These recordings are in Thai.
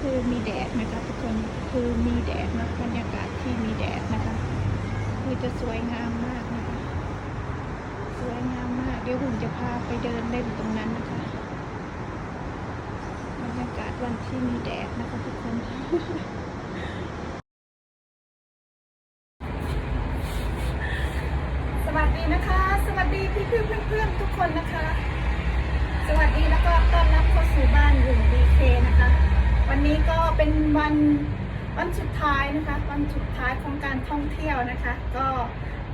คือมีแดดนะคะทุกคนคือมีแดดนะบรรยากาศที่มีแดดนะคะ คือจะสวยงามมากนะคะ สวยงามมาก เดี๋ยวผมจะพาไปเดินเล่นตรงนั้นนะคะ บรรยากาศวันที่มีแดดนะคะทุกคนสวัสดีนะคะ สวัสดีพี่เพื่อนเพื่อนๆทุกคนนะคะ สวัสดีแล้วก็ต้อนรับเข้าสู่บ้านหุ่นดีเคนะคะ วันนี้ก็เป็นวันวันสุดท้ายนะคะ วันสุดท้ายของการท่องเที่ยวนะคะ ก็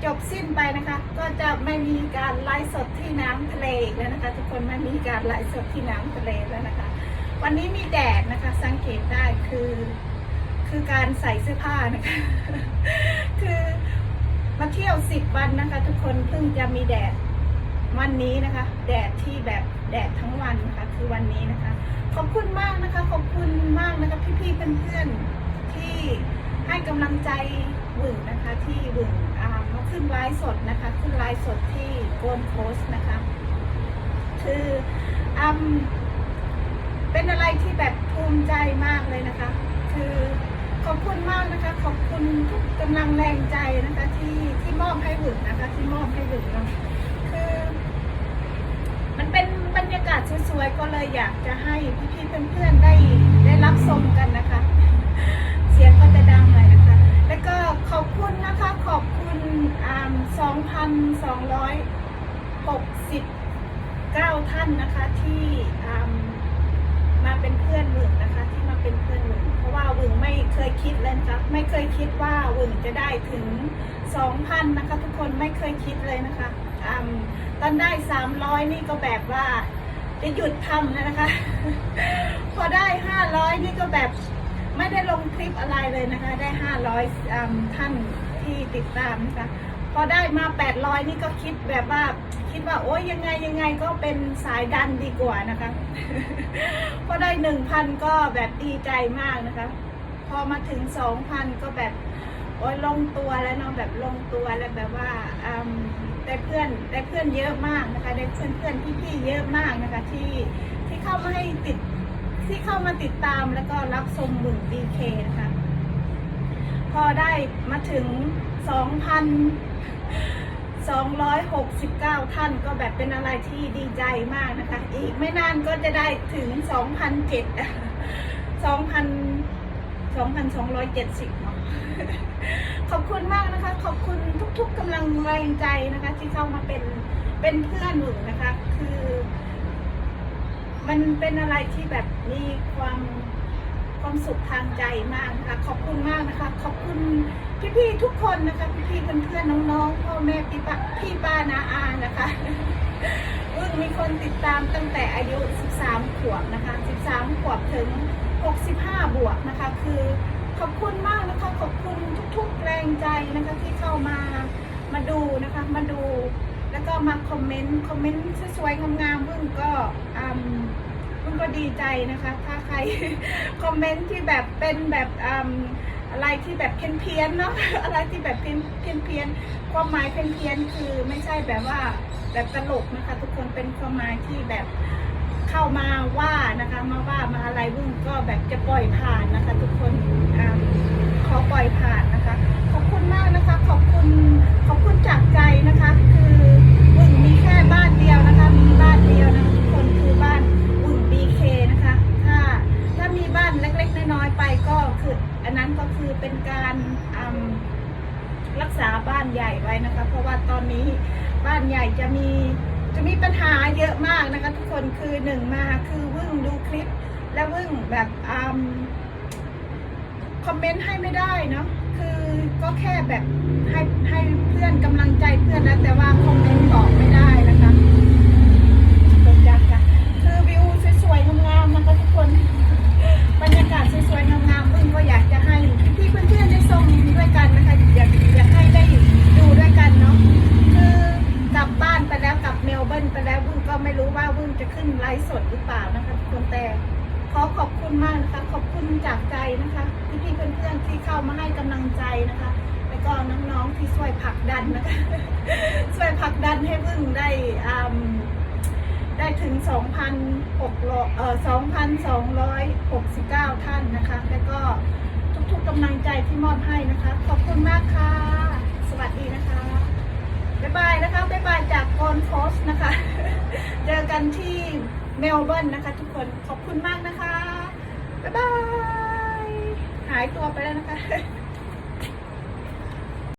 จบสิ้นไปนะคะ ก็จะไม่มีการไลฟ์สดที่น้ำทะเลอีกแล้วนะคะ ทุกคนไม่มีการไลฟ์สดที่น้ำทะเลแล้วนะคะ วันนี้มีแดดนะคะสังเกตได้คือคือการใส่เสื้อผ้านะคะ คือมาเที่ยวสิบวันนะคะ ทุกคนเพิ่งจะมีแดด วันนี้นะคะ แดดที่แบบแดดทั้งวันนะคะคือวันนี้นะคะ ขอบคุณมากนะคะ ขอบคุณมากนะคะพี่ๆเพื่อนๆที่ให้กำลังใจหวึงนะคะที่หวึงอ่ามาขึ้นไลฟ์สดนะคะ ขึ้นไลฟ์สดที่โกนโพสต์นะคะ คืออืมเป็นอะไรที่แบบภูมิใจมากเลยนะคะ คือขอบคุณมากนะคะ ขอบคุณทุกกำลังแรงใจนะคะ ที่ที่มอบให้หวึงนะคะ ที่มอบให้หวึงนะคือมันเป็นบรรยากาศส วยก็เลยอยากจะให้พี่ๆเพื่อนๆได้ได้รับชมกันนะคะ เสียงก็จะดังหน่อยนะคะ แล้วก็ขอบคุณนะคะขอบคุณอ่า2,269ท่านนะคะที่อ่ามาเป็นเพื่อนหวึงนะคะ ที่มาเป็นเพื่อนหวึงเพราะว่าหวึงไม่เคยคิดเลยนะคะไม่เคยคิดว่าหวึงจะได้ถึง2,000นะคะ ทุกคนไม่เคยคิดเลยนะคะอ่าตอนได้300นี่ก็แบบว่า จะหยุดทำแล้วนะคะ พอได้500นี่ก็แบบไม่ได้ลงคลิปอะไรเลยนะคะ ได้500อ่าท่านที่ติดตามนะคะพอได้มา800นี่ก็คิดแบบว่าคิดว่าโอ๊ยยังไงยังไงก็เป็นสายดันดีกว่านะคะ พอได้1,000ก็แบบดีใจมากนะคะ พอมาถึง2,000ก็แบบโอ้ยลงตัวแล้วเนาะแบบลงตัวแล้วแบบว่า ได้เพื่อนได้เพื่อนเยอะมากนะคะ ได้เพื่อนเพื่อนพี่ๆเยอะมากนะคะ ที่ที่เข้ามาให้ติดที่เข้ามาติดตามแล้วก็รับชมหมื่นดีเคนะคะ พอได้มาถึง 2,269 ท่านก็แบบเป็นอะไรที่ดีใจมากนะคะ อีกไม่นานก็จะได้ถึง 2,007 2,000 2,270เนาะขอบคุณมากนะคะ ขอบคุณทุกๆกำลังแรงใจนะคะ ที่เข้ามาเป็นเป็นเพื่อนหนูนะคะ คือ มันเป็นอะไรที่แบบมีความความสุขทางใจมากนะคะ ขอบคุณมากนะคะ ขอบคุณพี่ๆทุกคนนะคะ พี่ๆเพื่อนๆน้องๆพ่อแม่พี่ป้าพี่ป้านาอานะคะเพิ่งมีคนติดตามตั้งแต่อายุ 13 ขวบนะคะ 13 ขวบถึง 65 บวกนะคะ คือ อบคุณมากนะคะขอบคุณทุกๆแรงใจนะคะที่เข้ามามาดูนะคะมาดู แล้วก็มาคอมเมนต์คอมเมนต์สวยๆงามๆเพิ่งก็อืมเพิ่งก็ดีใจนะคะ ถ้าใครคอมเมนต์ที่แบบเป็นแบบอืมอะไรที่แบบเพี้ยนๆเนาะอะไรที่แบบเพี้ยนเพี้ยนเพี้ยนความหมายเพี้ยนเพี้ยนๆคือไม่ใช่แบบว่าแบบตลกนะคะ ทุกคนเป็นความหมายที่แบบ เข้ามาว่านะคะมาว่ามาอะไรบุ้งก็แบบจะปล่อยผ่านนะคะ ทุกคนขอปล่อยผ่านนะคะ ขอบคุณมากนะคะ ขอบคุณขอบคุณจากใจนะคะ คือบุ้งมีแค่บ้านเดียวนะคะ มีบ้านเดียวนะทุกคนคือบ้านบุ้งบีเคนะคะ ถ้าถ้ามีบ้านเล็ก ๆ น้อยๆไปก็คืออันนั้นก็คือเป็นการรักษาบ้านใหญ่ไว้นะคะ เพราะว่าตอนนี้บ้านใหญ่จะมี จะมีปัญหาเยอะมากนะคะ ทุกคนคือหนึ่งมาคือวึ่งดูคลิป แล้ววึ่งแบบอคอมเมนต์ให้ไม่ได้เนาะคือก็แค่แบบให้ให้เพื่อนกำลังใจเพื่อนนะแต่ว่าคอมเมนต์บอกไม่ได้นะคะตกใจค่ะคือวิวสวยๆงามๆนะคะทุกคน บรรยากาศสวยๆงามๆพึ่งก็อยากจะให้พี่เพื่อนๆได้ชมด้วยกันนะคะอยากอยากให้ได้ดูด้วยกันเนาะคือกลับบ้านไปแล้วกลับเมลเบิร์นไปแล้วพึ่ง ก็ไม่รู้ว่าพึ่งจะขึ้นไลฟ์สดหรือเปล่านะคะทุกคนแต่ขอขอบคุณมากนะคะ ขอบคุณจากใจนะคะพี่ๆเพื่อนๆที่เข้ามาให้กำลังใจนะคะ แล้วก็น้องๆที่ช่วยผลักดันนะคะช่วยผลักดันให้พึ่งได้อืมได้ถึง 2,600เอ่อ2,269 ท่านนะคะ แล้วก็ทุกๆกำลังใจที่มอบให้นะคะ ขอบคุณมากค่ะ สวัสดีนะคะ บ๊ายบายนะคะ บ๊ายบายจากโกนโคสนะคะ กันที่เมลเบิร์นนะคะ ทุกคนขอบคุณมากนะคะ บ๊ายบาย หายตัวไปแล้วนะคะ